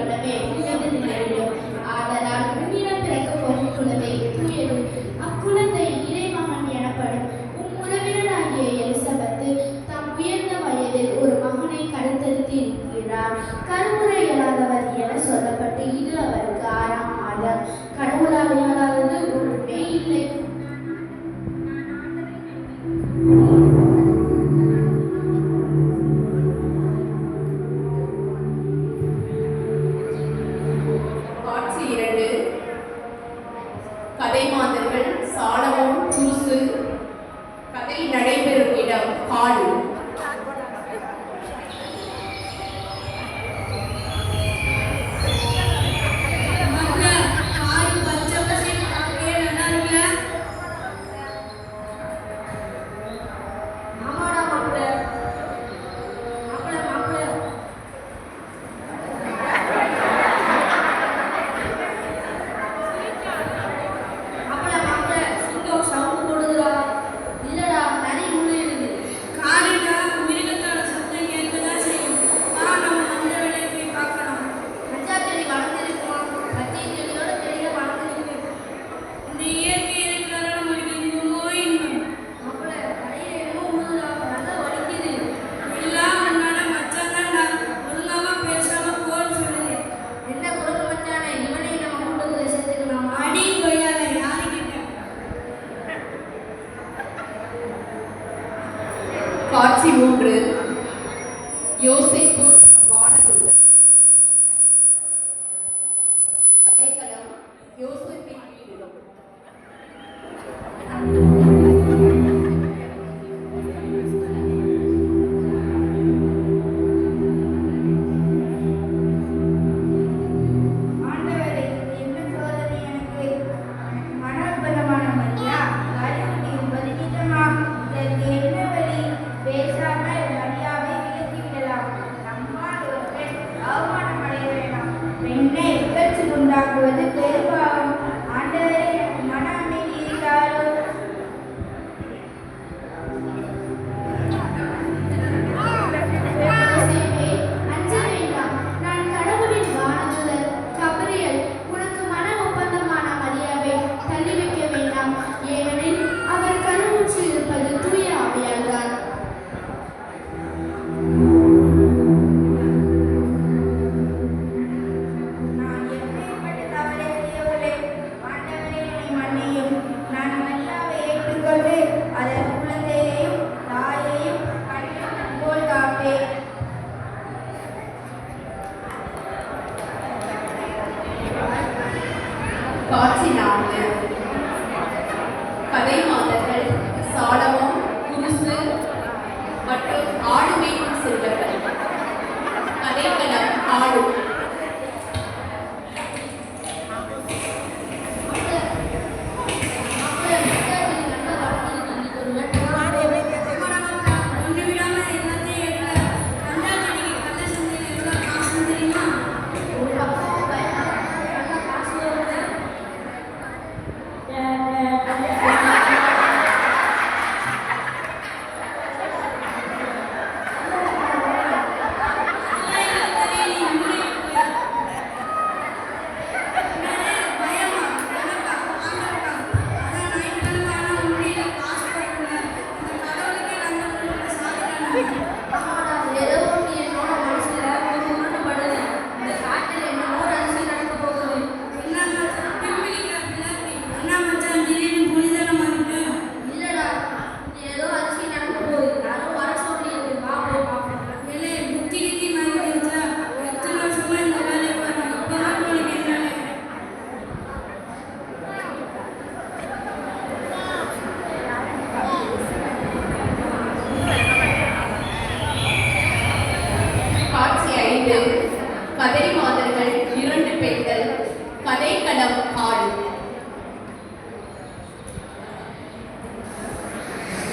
கொள்ளவே உயர்ந்து நிலை வேண்டும் ஆதலால் உன்னிடம் பிறக்க போகும் குழந்தை துயரும் அக்குழந்தை மாதர்கள் சாலமும் தூசு கதை நடைபெறும் இடம் ஹால் Forza அதன் குழந்தையையும் தாயையும் மாதர்கள் சாடவம் குருசு மற்றும் ஆடு மேய்க்கும் செல்வர்கள். கதைக்களம் ஆடும் ஐந்து கதை மாதர்கள் இரண்டு பெண்கள் கதைக்களம்